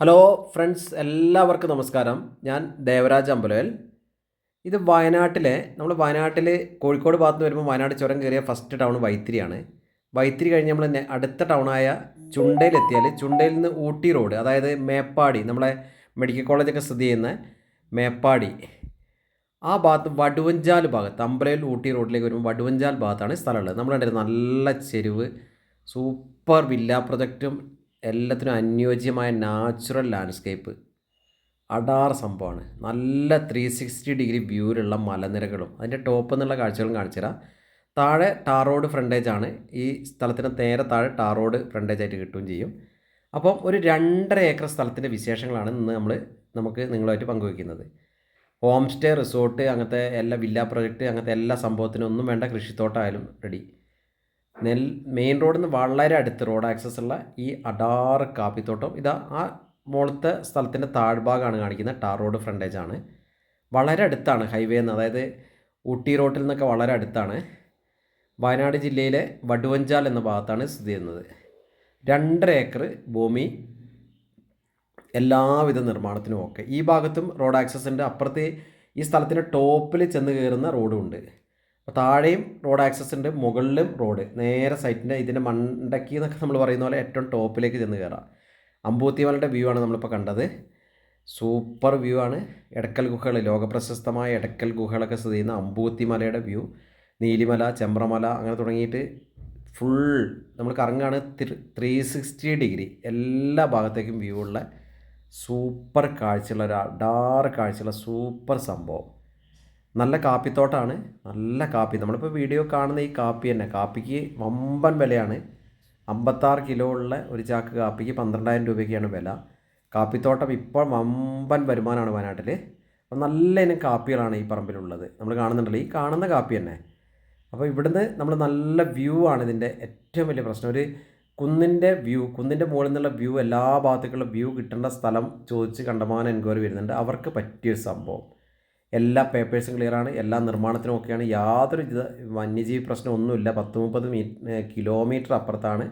Hello friends എല്ലാവർക്കും നമസ്കാരം. ഞാൻ ദേവരാജ് അമ്പലവേൽ ഇത് വയനാട്ടിലെ നമ്മൾ വയനാട്ടിൽ കോഴിക്കോട് ഭാഗത്ത് വരുമ്പോൾ വയനാട് ചുരം കയറിയ ഫസ്റ്റ് ടൗൺ വൈത്തിരിയാണ്. വൈത്തിരി കഴിഞ്ഞ് നമ്മൾ അടുത്ത ടൗണായ ചുണ്ടയിലെത്തിയാൽ ചുണ്ടയിൽ നിന്ന് ഊട്ടി റോഡ് അതായത് മേപ്പാടി നമ്മളെ മെഡിക്കൽ കോളേജൊക്കെ സ്ഥിതി ചെയ്യുന്ന മേപ്പാടി. ആ ഭാഗത്ത് വടുവഞ്ചാൽ ഭാഗത്ത് അമ്പലയിൽ ഊട്ടി റോഡിലേക്ക് വരുമ്പോൾ വടുവഞ്ചാൽ ഭാഗത്താണ് സ്ഥലമുള്ളത് നമ്മളുടെ നല്ല ചെരുവ് സൂപ്പർ വില്ല പ്രൊജക്റ്റും എല്ലാത്തിനും അനുയോജ്യമായ നാച്ചുറൽ ലാൻഡ്സ്കേപ്പ്. അടാർ സംഭവമാണ്. നല്ല ത്രീ സിക്സ്റ്റി ഡിഗ്രി വ്യൂവിലുള്ള മലനിരകളും. അതിന്റെ ടോപ്പ് എന്നുള്ള കാഴ്ചകളും കാണിച്ചു തരാം താഴെ ടാർ റോഡ് ഫ്രണ്ടേജ് ആണ്. ഈ സ്ഥലത്തിന് നേരെ താഴെ ടാർ റോഡ് ഫ്രണ്ടേജ് ആയിട്ട് കിട്ടുകയും ചെയ്യും. അപ്പം ഒരു രണ്ടര ഏക്കർ സ്ഥലത്തിന്റെ വിശേഷങ്ങളാണ് ഇന്ന് നമ്മൾ നമുക്ക് നിങ്ങളുമായിട്ട് പങ്കുവയ്ക്കുന്നത്. ഹോം സ്റ്റേ റിസോർട്ട് അങ്ങനത്തെ എല്ലാ വില്ല പ്രൊജക്റ്റ് അങ്ങനത്തെ എല്ലാ സംഭവത്തിനും ഒന്നും വേണ്ട കൃഷിത്തോട്ടമായാലും റെഡി നെൽ മെയിൻ റോഡിൽ നിന്ന് വളരെ അടുത്ത് റോഡ് ആക്സസ് ഉള്ള ഈ അടാറ് കാപ്പിത്തോട്ടം. ഇതാ ആ മുകളത്തെ സ്ഥലത്തിന്റെ താഴ്ഭാഗമാണ് കാണിക്കുന്നത്. ടാർ റോഡ് ഫ്രണ്ടേജ് ആണ്. വളരെ അടുത്താണ് ഹൈവേ നിന്ന് അതായത് ഊട്ടി റോഡിൽ നിന്നൊക്കെ വളരെ അടുത്താണ്. വയനാട് ജില്ലയിലെ വടുവഞ്ചാൽ എന്ന ഭാഗത്താണ് സ്ഥിതി ചെയ്യുന്നത്. രണ്ടര ഏക്കർ ഭൂമി എല്ലാവിധ നിർമ്മാണത്തിനും ഒക്കെ. ഈ ഭാഗത്തും റോഡ് ആക്സസ് ഉണ്ട്. അപ്പുറത്ത് ഈ സ്ഥലത്തിന്റെ ടോപ്പിൽ ചെന്ന് കയറുന്ന റോഡും ഉണ്ട്. അപ്പോൾ താഴെയും റോഡ് ആക്സസ് ഉണ്ട് മുകളിലും റോഡ്. നേരെ സൈറ്റിന്റെ ഇതിന്റെ മണ്ടക്കി എന്നൊക്കെ നമ്മൾ പറയുന്ന പോലെ ഏറ്റവും ടോപ്പിലേക്ക് ചെന്ന് കയറാം അമ്പൂത്തിമലയുടെ വ്യൂ ആണ് നമ്മളിപ്പോൾ കണ്ടത്. സൂപ്പർ വ്യൂ ആണ്. എടക്കൽ ഗുഹകൾ ലോകപ്രശസ്തമായ എടക്കൽ ഗുഹകളൊക്കെ സ്ഥിതി ചെയ്യുന്ന അമ്പൂത്തിമലയുടെ വ്യൂ നീലിമല ചെമ്പ്രമല അങ്ങനെ തുടങ്ങിയിട്ട് ഫുൾ നമ്മൾ കറങ്ങാണ് ത്രീ സിക്സ്റ്റി ഡിഗ്രി. എല്ലാ ഭാഗത്തേക്കും വ്യൂ ഉള്ള സൂപ്പർ കാഴ്ചയുള്ള ഒരു ഡാർ കാഴ്ചയുള്ള സൂപ്പർ സംഭവം. നല്ല കാപ്പിത്തോട്ടമാണ് നല്ല കാപ്പി. നമ്മളിപ്പോൾ വീഡിയോ കാണുന്ന ഈ കാപ്പി തന്നെ. കാപ്പിക്ക് വമ്പൻ വിലയാണ്. അമ്പത്താറ് കിലോ ഉള്ള ഒരു ചാക്ക് കാപ്പിക്ക് പന്ത്രണ്ടായിരം രൂപയ്ക്കാണ് വില. കാപ്പിത്തോട്ടം ഇപ്പോൾ വമ്പൻ വരുമാനമാണ് വയനാട്ടിൽ അപ്പോൾ നല്ല ഇനം കാപ്പികളാണ് ഈ പറമ്പിലുള്ളത്. നമ്മൾ കാണുന്നുണ്ടല്ലോ ഈ കാണുന്ന കാപ്പി തന്നെ. അപ്പോൾ ഇവിടുന്ന് നമ്മൾ നല്ല വ്യൂ ആണ് ഇതിന്റെ ഏറ്റവും വലിയ പ്രശ്നം. ഒരു കുന്നിന്റെ വ്യൂ കുന്നിന്റെ മുകളിൽ നിന്നുള്ള വ്യൂ എല്ലാ ഭാഗത്തേക്കുള്ള വ്യൂ കിട്ടേണ്ട സ്ഥലം ചോദിച്ച് കണ്ടമാനം എൻക്വയറി വരുന്നുണ്ട്. അവർക്ക് പറ്റിയൊരു സംഭവം. എല്ലാ പേപ്പേഴ്സും ക്ലിയർ ആണ്. എല്ലാ നിർമ്മാണത്തിനും ഒക്കെയാണ്. യാതൊരു വന്യജീവി പ്രശ്നമൊന്നുമില്ല. പത്ത് മുപ്പത് മീ കിലോമീറ്റർ അപ്പുറത്താണ്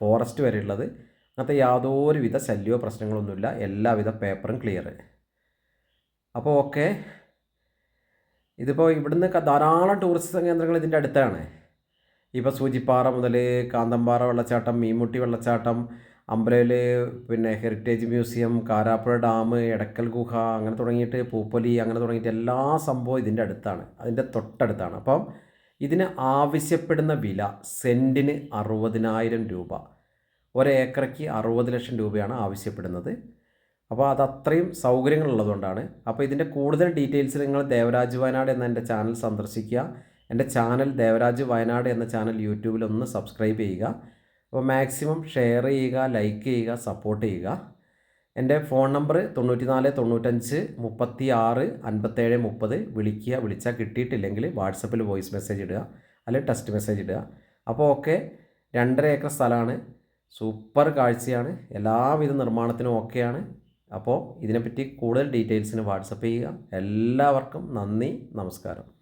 ഫോറസ്റ്റ് വരെ ഉള്ളത് അങ്ങനത്തെ യാതൊരുവിധ ശല്യമോ പ്രശ്നങ്ങളൊന്നുമില്ല. എല്ലാവിധ പേപ്പറും ക്ലിയർ അപ്പോൾ ഓക്കെ ഇതിപ്പോൾ ഇവിടുന്ന് ധാരാളം ടൂറിസ്റ്റ് കേന്ദ്രങ്ങൾ ഇതിന്റെ അടുത്താണ്. ഇപ്പോൾ സൂചിപ്പാറ മുതൽ കാന്തമ്പാറ വെള്ളച്ചാട്ടം മീൻമുട്ടി വെള്ളച്ചാട്ടം അമ്പലയിൽ പിന്നെ heritage museum Karapuzha dam Edakkal ഗുഹ അങ്ങനെ തുടങ്ങിയിട്ട് പൂപ്പൊലി അങ്ങനെ തുടങ്ങിയിട്ട് എല്ലാ സംഭവം ഇതിന്റെ അടുത്താണ്. അതിന്റെ തൊട്ടടുത്താണ്. അപ്പം ഇതിന് ആവശ്യപ്പെടുന്ന വില സെന്റിന് അറുപതിനായിരം രൂപ. ഒരേക്കറയ്ക്ക് അറുപത് ലക്ഷം രൂപയാണ് ആവശ്യപ്പെടുന്നത്. അപ്പോൾ അത് അത്രയും സൗകര്യങ്ങളുള്ളതുകൊണ്ടാണ്. അപ്പോൾ ഇതിന്റെ കൂടുതൽ ഡീറ്റെയിൽസ് നിങ്ങൾ ദേവരാജ് വയനാട് എന്ന എന്റെ ചാനൽ സന്ദർശിക്കുക. എന്റെ ചാനൽ ദേവരാജ് വയനാട് എന്ന ചാനൽ യൂട്യൂബിൽ ഒന്ന് സബ്സ്ക്രൈബ് ചെയ്യുക. അപ്പോൾ മാക്സിമം ഷെയർ ചെയ്യുക ലൈക്ക് ചെയ്യുക സപ്പോർട്ട് ചെയ്യുക. എന്റെ ഫോൺ നമ്പർ തൊണ്ണൂറ്റി നാല് തൊണ്ണൂറ്റഞ്ച് മുപ്പത്തി ആറ് അൻപത്തേഴ് മുപ്പത് വിളിക്കുക വിളിച്ചാൽ കിട്ടിയിട്ടില്ലെങ്കിൽ വാട്സപ്പിൽ വോയിസ് മെസ്സേജ് ഇടുക അല്ലെങ്കിൽ ടെക്സ്റ്റ് മെസ്സേജ് ഇടുക. അപ്പോൾ ഓക്കെ രണ്ടര ഏക്കർ സ്ഥലമാണ്. സൂപ്പർ കാഴ്ചയാണ്. എല്ലാവിധ നിർമ്മാണത്തിനും ഓക്കെയാണ് അപ്പോൾ ഇതിനെപ്പറ്റി കൂടുതൽ ഡീറ്റെയിൽസിന് വാട്സപ്പ് ചെയ്യുക. എല്ലാവർക്കും നന്ദി നമസ്കാരം.